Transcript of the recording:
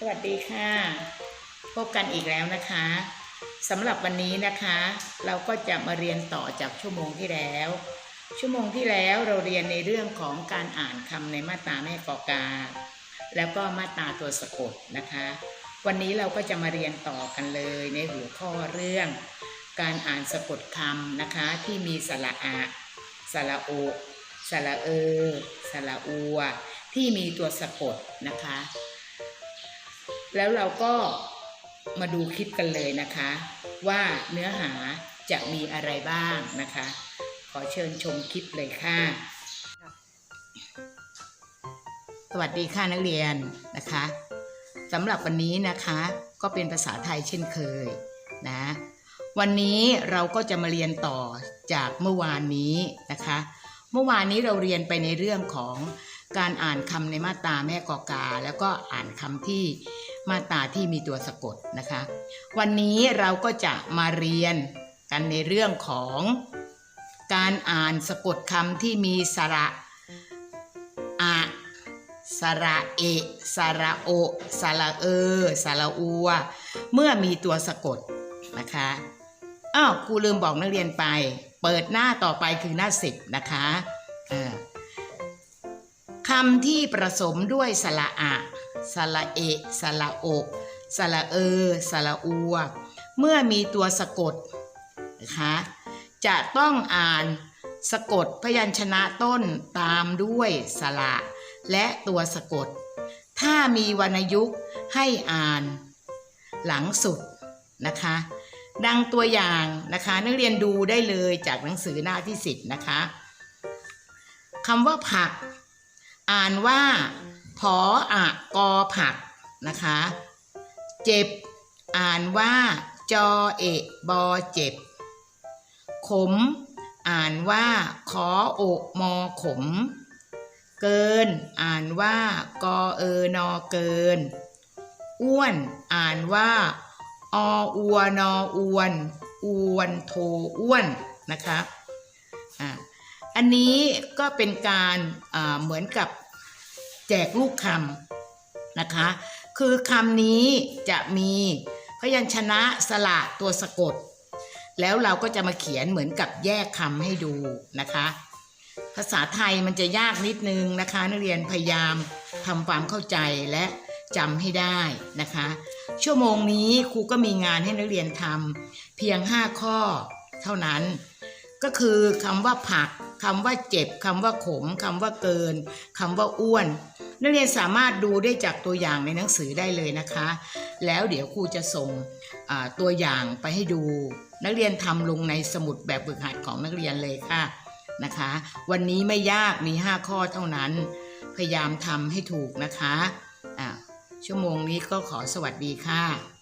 สวัสดีค่ะ พบกันอีกแล้วนะคะสำหรับวันนี้นะคะ เราก็จะมาเรียนต่อจากชั่วโมงที่แล้ว ชั่วโมงที่แล้วเราเรียนในเรื่องของการอ่านคำในมาตราแม่กอกา แล้วก็มาตราตัวสะกดนะคะ วันนี้เราก็จะมาเรียนต่อกันเลยในหัวข้อเรื่อง การอ่านสะกดคำนะคะที่มีสระอะสระโอสระเอสระอัวที่มีตัวสะกดนะคะ แล้วเราก็มาดูคลิปกันเลยนะคะ ว่าเนื้อหาจะมีอะไรบ้างนะคะ ขอเชิญชมคลิปเลยค่ะ สวัสดีค่ะนักเรียนนะคะสำหรับวันนี้นะคะก็เป็นภาษาไทยเช่นเคยนะวันนี้เราก็จะมาเรียนต่อจากเมื่อวานนี้นะคะ เมื่อวานนี้เราเรียนไปในเรื่องของการอ่านคำในมาตราแม่กอกา แล้วก็อ่านคำที่ มาตราที่มีตัวสะกดนะคะ วันนี้เราก็จะมาเรียนกันในเรื่องของการอ่านสะกดคำที่มีสระอะสระเอสระโอสระเออสระอัว เมื่อมีตัวสะกดนะคะอ้าวครูลืมบอกนักเรียนไป เปิดหน้าต่อไปคือหน้าสิบนะคะคำที่ประสมด้วยสระอะ สระเอะสระโอสระเออสระอัว เมื่อมีตัวสะกดนะคะจะต้องอ่านสะกดพยัญชนะต้นตามด้วยสระและตัวสะกด ถ้ามีวรรณยุกต์ให้อ่านหลังสุดนะคะ ดังตัวอย่างนะคะ นักเรียนดูได้เลยจากหนังสือหน้าที่สิบนะคะคำว่าผัก อ่านว่า ผออะกอผักนะคะ เจ็บ อ่านว่า จอเอะบอเจ็บ ขม อ่านว่า ขอโอะมอขม เกิน อ่านว่า กอเออนอเกิน อ้วน อ่านว่า ออัวนออวนอวนโทอ้วนนะคะอ่าอันนี้ก็เป็นการอ่าเหมือนกับ แจกลูกคำนะคะ คือคำนี้จะมีพยัญชนะสระตัวสะกด แล้วเราก็จะมาเขียนเหมือนกับแยกคำให้ดูนะคะ ภาษาไทยมันจะยากนิดนึงนะคะ นักเรียนพยายามทำความเข้าใจและจำให้ได้นะคะ ชั่วโมงนี้ครูก็มีงานให้นักเรียนทำเพียง 5 ข้อเท่านั้น ก็คือคำว่าผักคำว่าเจ็บคำว่าขมคำว่าเกินคำว่าอ้วน นักเรียนสามารถดูได้จากตัวอย่างในหนังสือได้เลยนะคะ แล้วเดี๋ยวครูจะส่งตัวอย่างไปให้ดู นักเรียนทำลงในสมุดแบบฝึกหัดของนักเรียนเลยค่ะนะคะ วันนี้ไม่ยากมี 5 ข้อเท่านั้น พยายามทำให้ถูกนะคะชั่วโมงนี้ก็ขอสวัสดีค่ะ